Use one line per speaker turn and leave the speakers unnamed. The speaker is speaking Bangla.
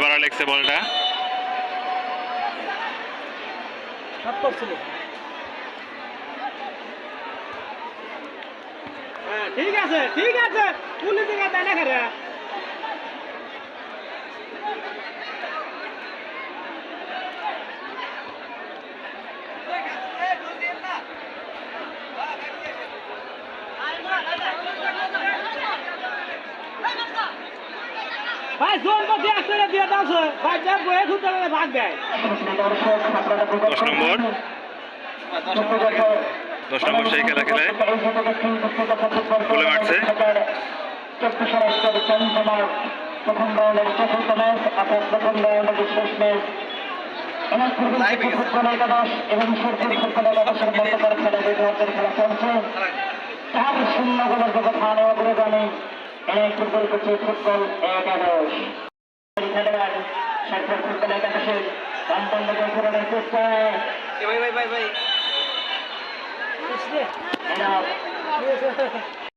বাড়া লেগছে বলটা।
হ্যাঁ ঠিক আছে ঠিক আছে। পুলিশ দেখা তাই না?
দশ নম্বর দশ নম্বর সেই খেলা খেলায় গোলে মারছে
প্রথম রাউন্ডের চতুর্থ ম্যাচ অর্থাৎ প্রথম রাউন্ডের শেষ ম্যাচ এবার পূর্বে ফুটবল একাদশ এবং সরকারি ফুটবল একাদশের মধ্যকার খেলা। দুই খেলা চলছে চার শূন্য গোলের ব্যবধানে অগ্রগামী এই ফুটবল করছে ফুটবল একাদশ খেলোয়াড় সরকারি ফুটবল একাদশের রামচন্দ্রকে পূরণের চেষ্টায়
ভাই ভাই ভাই ভাই।